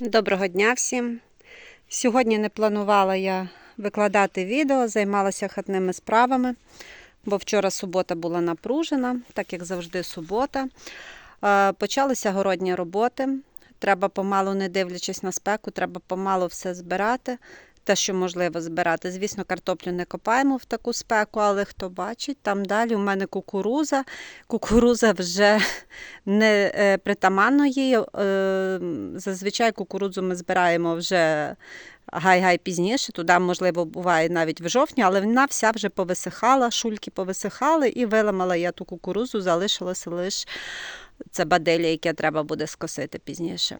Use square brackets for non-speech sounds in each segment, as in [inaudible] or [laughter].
Доброго дня всім! Сьогодні не планувала я викладати відео, займалася хатними справами, бо вчора субота була напружена, так як завжди субота. Е, Почалися городні роботи. Треба помалу, не дивлячись на спеку, треба помалу все збирати. Те, що можливо збирати. Звісно, картоплю не копаємо в таку спеку, але хто бачить, там далі у мене кукуруза. Кукуруза вже [laughs] не е, притаманно їй. Е, Зазвичай кукурудзу ми збираємо вже гай-гай пізніше. Туди, можливо, буває навіть в жовтні, але вона вся вже повисихала, шульки повисихали і виламала я ту кукурузу, залишилося лише це баделя, яке треба буде скосити пізніше.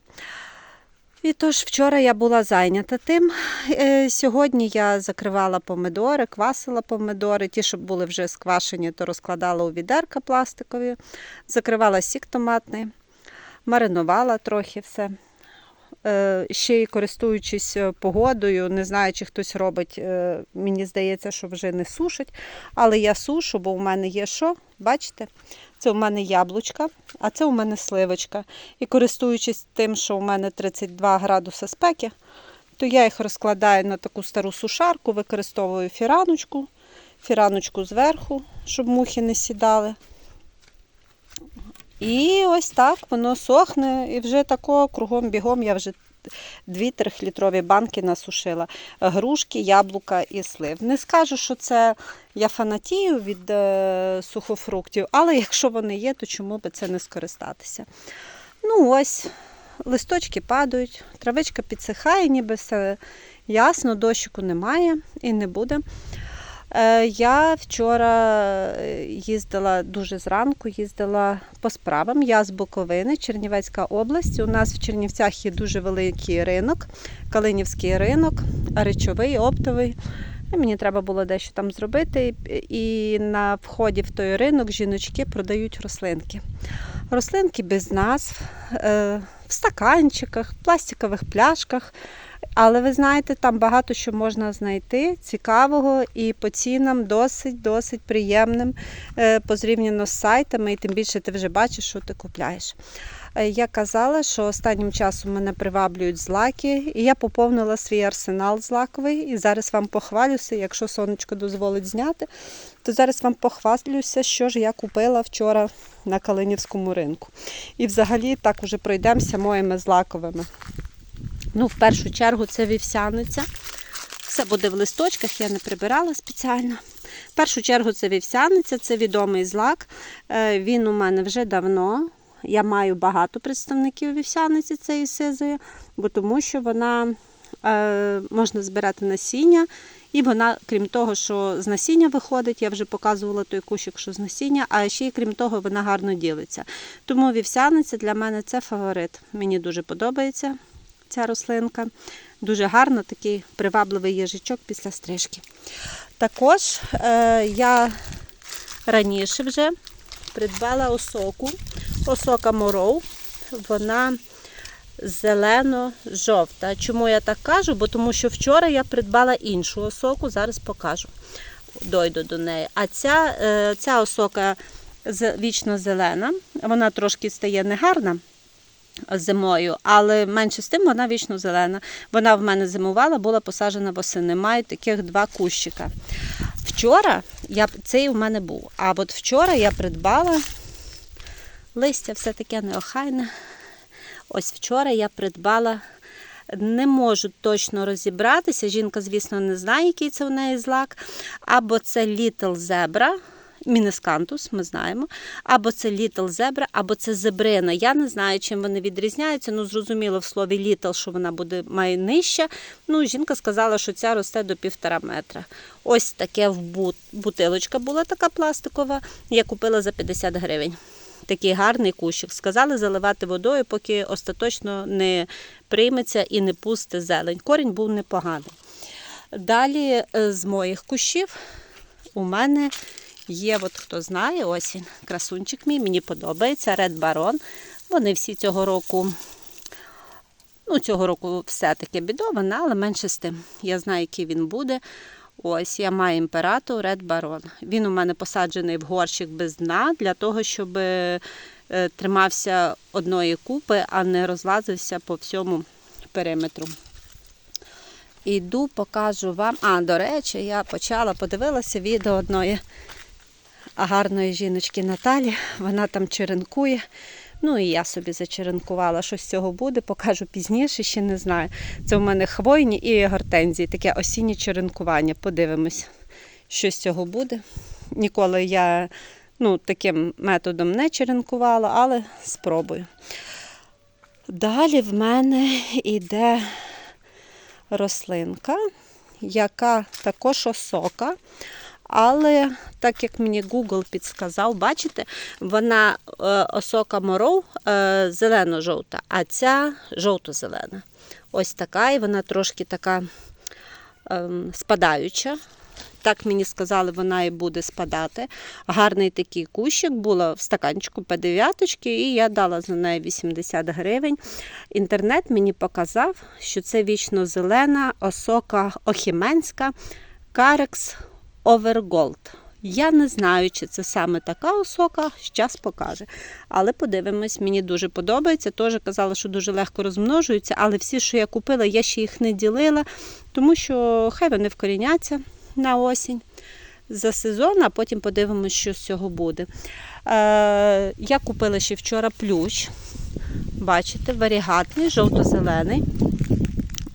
І тож вчора я була зайнята тим. Е, Сьогодні я закривала помидори, квасила помидори. Ті, що були вже сквашені, то розкладала у відерка пластикові, закривала сік томатний, маринувала трохи все. Е, Ще й користуючись е, погодою, не знаю, чи хтось робить, е, мені здається, що вже не сушить, але я сушу, бо у мене є що, бачите? Це у мене яблучка, а це у мене сливочка. І користуючись тим, що у мене 32 градуси спеки, то я їх розкладаю на таку стару сушарку, використовую фіраночку, фіраночку зверху, щоб мухи не сідали. І ось так воно сохне, і вже такого кругом бігом я вже дві трьохлітрові банки насушила. Грушки, яблука і слив. Не скажу, що це я фанатію від е, сухофруктів, але якщо вони є, то чому би це не скористатися? Ну ось, листочки падають, травичка підсихає, ніби все ясно, дощику немає і не буде. Е, Я вчора е, їздила дуже зранку, їздила по справам. Я з Буковини, Чернівецька область. У нас в Чернівцях є дуже великий ринок, Калинівський ринок, речовий, оптовий. Мені треба було дещо там зробити. І на вході в той ринок жіночки продають рослинки. Рослинки без назв, е, в стаканчиках, в пластикових пляшках. Але ви знаєте, там багато що можна знайти цікавого і по цінам досить-досить приємним е, позрівняно з сайтами, і тим більше ти вже бачиш, що ти купляєш. Е, Я казала, що останнім часом мене приваблюють злаки, і я поповнила свій арсенал злаковий. І зараз вам похвалюся, якщо сонечко дозволить зняти, то зараз вам похвалюся, що ж я купила вчора на Калинівському ринку. І взагалі так уже пройдемося моїми злаковими. Ну, в першу чергу це вівсяниця. Все буде в листочках, я не прибирала спеціально. В першу чергу це вівсяниця, це відомий злак. Е, Він у мене вже давно. Я маю багато представників вівсяниці цієї сизої, бо тому що вона е, можна збирати насіння. І вона, крім того, що з насіння виходить, я вже показувала той кущик, що з насіння, а ще й крім того, вона гарно ділиться. Тому вівсяниця для мене це фаворит. Мені дуже подобається ця рослинка. Дуже гарно, такий привабливий їжачок після стрижки. Також е, я раніше вже придбала осоку. Осока моров, вона зелено-жовта. Чому я так кажу? Бо тому що вчора я придбала іншу осоку, зараз покажу. Дойду до неї. А ця, е, ця осока вічно зелена, вона трошки стає негарна зимою, але менше з тим вона вічно зелена. Вона в мене зимувала, була посаджена восени. Маю таких два кущика. Вчора я, цей у мене був. А от вчора я придбала листя все таке неохайне. Ось вчора я придбала. Не можу точно розібратися. Жінка, звісно, не знає, який це у неї злак. Або це Little Zebra, Мінескантус, ми знаємо. Або це Little Zebra, або це зебрина. Я не знаю, чим вони відрізняються. Ну, зрозуміло, в слові Little, що вона буде має нижча. Ну, жінка сказала, що ця росте до півтора метра. Ось таке бутилочка була така пластикова. Я купила за 50 гривень. Такий гарний кущик. Сказали заливати водою, поки остаточно не прийметься і не пусте зелень. Корінь був непоганий. Далі е, з моїх кущів у мене є, от хто знає, ось він, красунчик мій, мені подобається, Red Baron. Вони всі цього року, ну, цього року все-таки бідована, але менше з тим. Я знаю, який він буде. Ось я маю імператор Red Baron. Він у мене посаджений в горщик без дна для того, щоб е, тримався одної купи, а не розлазився по всьому периметру. Іду, покажу вам. А, до речі, я почала, подивилася відео одної гарної жіночки Наталі. Вона там черенкує. Ну і я собі зачеренкувала, що з цього буде, покажу пізніше, ще не знаю. Це в мене хвойні і гортензії, таке осіннє черенкування. Подивимось, що з цього буде. Ніколи я ну, таким методом не черенкувала, але спробую. Далі в мене йде рослинка, яка також осока. Але так як мені Google підсказав, бачите, вона е, осока моров е, зелено-жовта, а ця жовто-зелена. Ось така, і вона трошки така е, спадаюча. Так мені сказали, вона і буде спадати. Гарний такий кущик була в стаканчику П9, і я дала за неї 80 гривень. Інтернет мені показав, що це вічно зелена осока охіменська Карекс Overgold. Я не знаю, чи це саме така осока, час покаже. Але подивимось, мені дуже подобається. Теж казала, що дуже легко розмножуються, але всі, що я купила, я ще їх не ділила, тому що хай вони вкоріняться на осінь за сезон, а потім подивимось, що з цього буде. Е, я купила ще вчора плющ. Бачите, варігатний, жовто-зелений.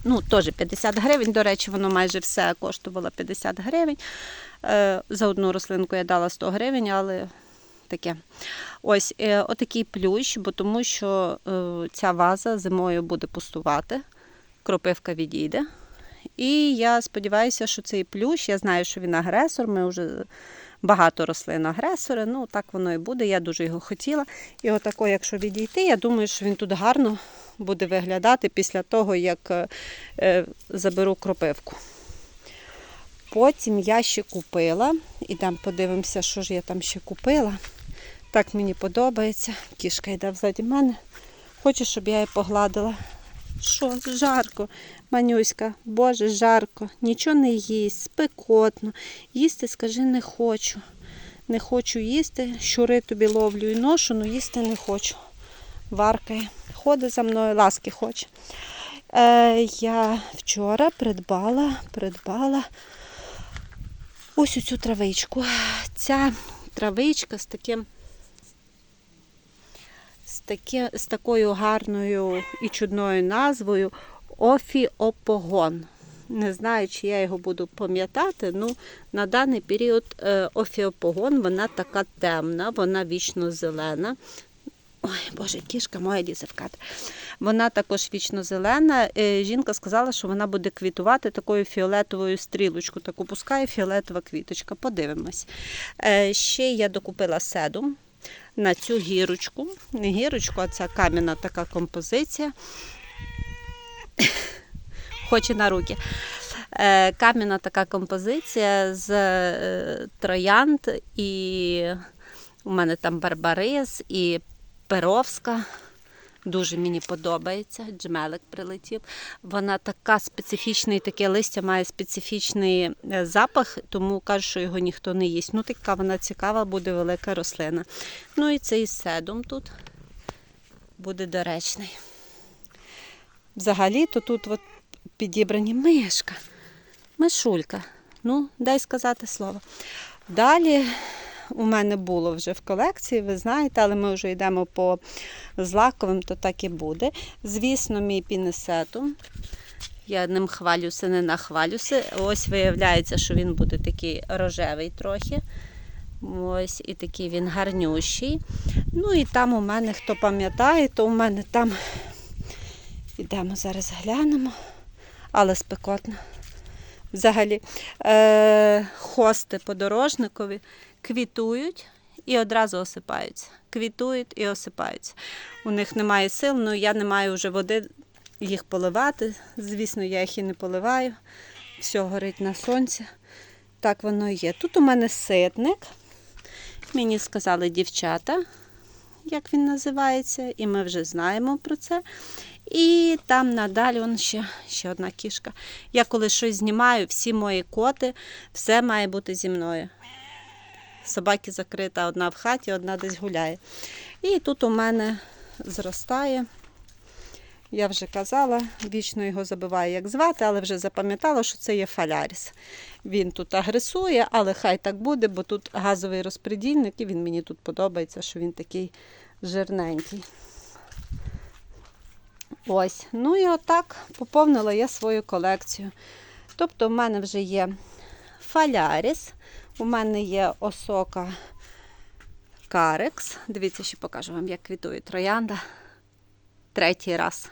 Ну, теж 50 гривень, до речі, воно майже все коштувало 50 гривень. Е, За одну рослинку я дала 100 гривень, але таке. Ось е, отакий плющ, бо тому що е, ця ваза зимою буде пустувати, кропивка відійде. І я сподіваюся, що цей плющ, я знаю, що він агресор. Ми вже багато рослин агресори. Ну, так воно і буде. Я дуже його хотіла. І отако, якщо відійти, я думаю, що він тут гарно буде виглядати після того, як е, е, заберу кропивку. Потім я ще купила, ідемо подивимося, що ж я там ще купила. Так мені подобається. Кішка йде взаді мене. Хоче, щоб я її погладила. Що, жарко, манюська, боже, жарко, нічого не їсть, спекотно. Їсти, скажи, не хочу. Не хочу їсти, щури тобі ловлю і ношу, але їсти не хочу. Варкає. Ходить за мною, ласки хоче. Е, я вчора придбала, придбала ось цю травичку. Ця травичка з таким з, з такою гарною і чудною назвою Офіопогон. Не знаю, чи я його буду пам'ятати. Ну, на даний період е, офіопогон, вона така темна, вона вічно зелена. Ой, Боже, кішка моя кадр. Вона також вічно зелена. Е, Жінка сказала, що вона буде квітувати такою фіолетовою стрілочкою. Таку пускає фіолетова квіточка. Подивимось. Е, Ще я докупила седум на цю гірочку. Не гірочку, а це кам'яна така композиція. Хоче на руки. Е, Кам'яна така композиція з троянд, і у мене там барбарис і перовська. Дуже мені подобається. Джмелик прилетів. Вона така специфічна, і таке листя має специфічний е, запах, тому кажу, що його ніхто не їсть. Ну, така вона цікава, буде велика рослина. Ну і цей седум тут буде доречний. Взагалі, то тут от підібрані мишка, мишулька. Ну, дай сказати слово. Далі у мене було вже в колекції, ви знаєте, але ми вже йдемо по злаковим, то так і буде. Звісно, мій пінесетум. Я ним хвалюся, не нахвалюся. Ось виявляється, що він буде такий рожевий трохи. Ось і такий він гарнющий. Ну і там у мене, хто пам'ятає, то у мене там ідемо зараз глянемо, але спекотно. Взагалі, е, хости подорожникові квітують і одразу осипаються. Квітують і осипаються. У них немає сил, ну я не маю вже води їх поливати. Звісно, я їх і не поливаю. Все горить на сонці. Так воно і є. Тут у мене ситник. Мені сказали дівчата, як він називається, і ми вже знаємо про це. І там надалі он ще, ще одна кішка. Я коли щось знімаю, всі мої коти, все має бути зі мною. Собаки закрита, одна в хаті, одна десь гуляє. І тут у мене зростає Я вже казала, вічно його забуваю, як звати, але вже запам'ятала, що це є фаляріс. Він тут агресує, але хай так буде, бо тут газовий розпредільник, і він мені тут подобається, що він такий жирненький. Ось. Ну і отак поповнила я свою колекцію. Тобто, в мене вже є фаляріс, у мене є осока карекс. Дивіться, ще покажу вам, як квітує троянда. Третій раз.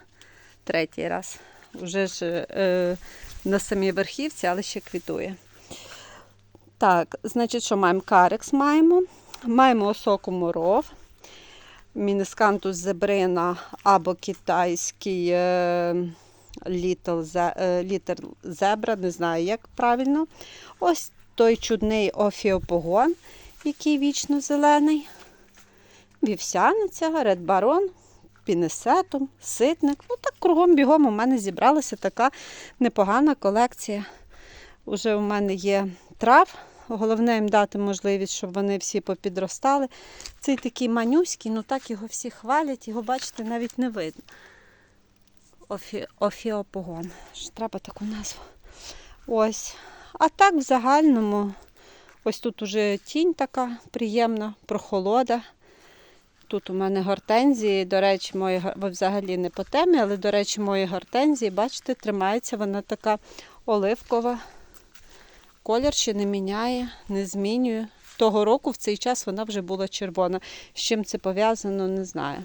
Третій раз. Уже ж е, на самій верхівці, але ще квітує. Так, значить, що маємо? Карекс маємо. Маємо осоку моров. Мінескантус зебрина або китайський е, літл, зе- е, літер зебра, не знаю, як правильно. Ось той чудний офіопогон, який вічно зелений. Вівсяниця, редбарон, пінесетум, ситник. Ну так кругом бігом у мене зібралася така непогана колекція. Уже у мене є трав. Головне їм дати можливість, щоб вони всі попідростали. Цей такий манюський, ну так його всі хвалять, його, бачите, навіть не видно. Офі... Офіопогон. Ж Треба таку назву. Ось. А так в загальному, ось тут уже тінь така приємна, прохолода. Тут у мене гортензії, до речі, мої взагалі не по темі, але, до речі, мої гортензії, бачите, тримається вона така оливкова. Колір ще не міняє, не змінює. Того року в цей час вона вже була червона. З чим це пов'язано, не знаю.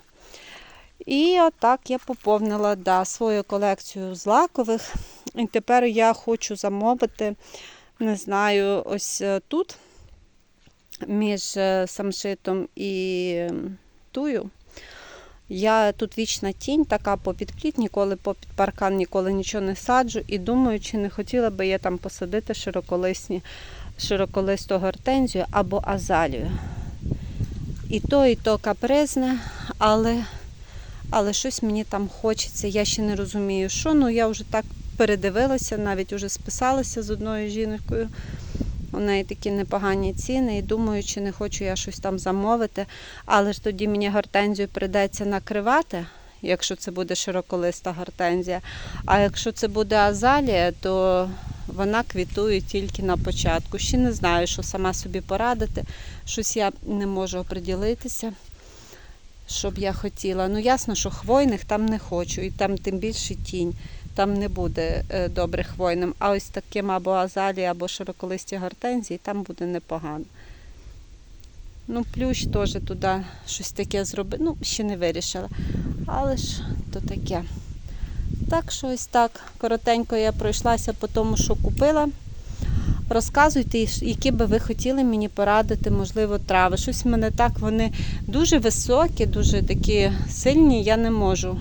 І отак я поповнила да, свою колекцію злакових. І тепер я хочу замовити, не знаю, ось е, тут між е, самшитом і тую. Я тут вічна тінь, така попід плід, ніколи попід паркан ніколи нічого не саджу. І думаю, чи не хотіла би я там посадити широколисні, широколисту гортензію або азалію. І то, і то капризне, але, але щось мені там хочеться. Я ще не розумію, що. Ну я вже так передивилася, навіть вже списалася з одною жінкою. У неї такі непогані ціни, і думаю, чи не хочу я щось там замовити. Але ж тоді мені гортензію прийдеться накривати, якщо це буде широколиста гортензія. А якщо це буде азалія, то вона квітує тільки на початку. Ще не знаю, що сама собі порадити. Щось я не можу оприділитися, що б я хотіла. Ну, ясно, що хвойних там не хочу, і там тим більше тінь. Там не буде е, добре хвойним. А ось таким або азалії, або широколисті гортензії, там буде непогано. Ну, плющ теж туди щось таке зробити. Ну, ще не вирішила. Але ж то таке. Так що ось так. Коротенько я пройшлася по тому, що купила. Розказуйте, які би ви хотіли мені порадити, можливо, трави. Щось в мене так, вони дуже високі, дуже такі сильні, я не можу.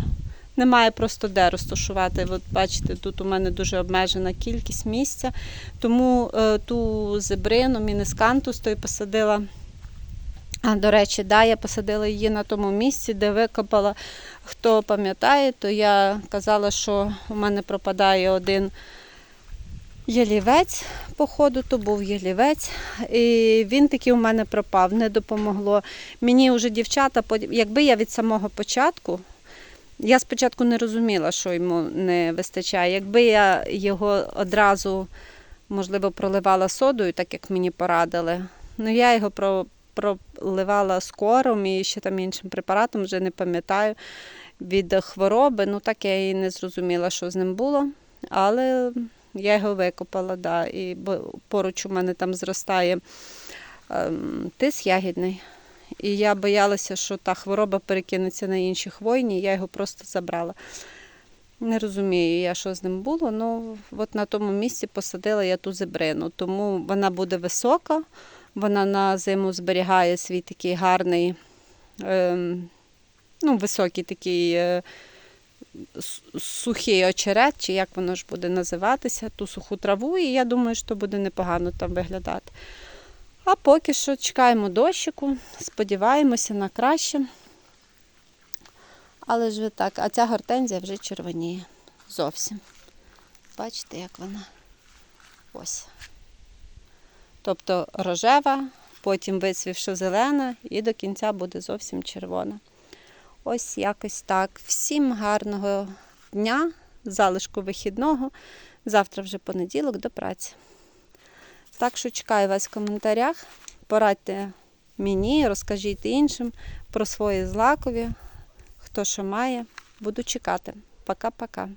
Немає просто де розташувати. От бачите, тут у мене дуже обмежена кількість місця. Тому е, ту зебрину, мінескантус, то й посадила. А, до речі, да, я посадила її на тому місці, де викопала. Хто пам'ятає, то я казала, що у мене пропадає один ялівець, походу, то був ялівець. І він таки у мене пропав, не допомогло. Мені вже дівчата, якби я від самого початку. Я спочатку не розуміла, що йому не вистачає. Якби я його одразу, можливо, проливала содою, так як мені порадили, ну я його про, проливала скором і ще там іншим препаратом, вже не пам'ятаю, від хвороби. Ну так я і не зрозуміла, що з ним було. Але я його викопала, да, і поруч у мене там зростає ем, тис ягідний. І я боялася, що та хвороба перекинеться на інші хвойні, я його просто забрала. Не розумію я, що з ним було. Ну, от на тому місці посадила я ту зебрину. Тому вона буде висока, вона на зиму зберігає свій такий гарний, ем, ну, високий такий е, сухий очерет, чи як воно ж буде називатися, ту суху траву, і я думаю, що буде непогано там виглядати. А поки що чекаємо дощику, сподіваємося на краще. Але ж ви так, а ця гортензія вже червоніє зовсім. Бачите, як вона ось. Тобто рожева, потім вицвівши зелена, і до кінця буде зовсім червона. Ось якось так. Всім гарного дня, залишку вихідного. Завтра вже понеділок до праці. Так що чекаю вас в коментарях. Порадьте мені, розкажіть іншим про свої злакові, хто що має. Буду чекати. Пока-пока.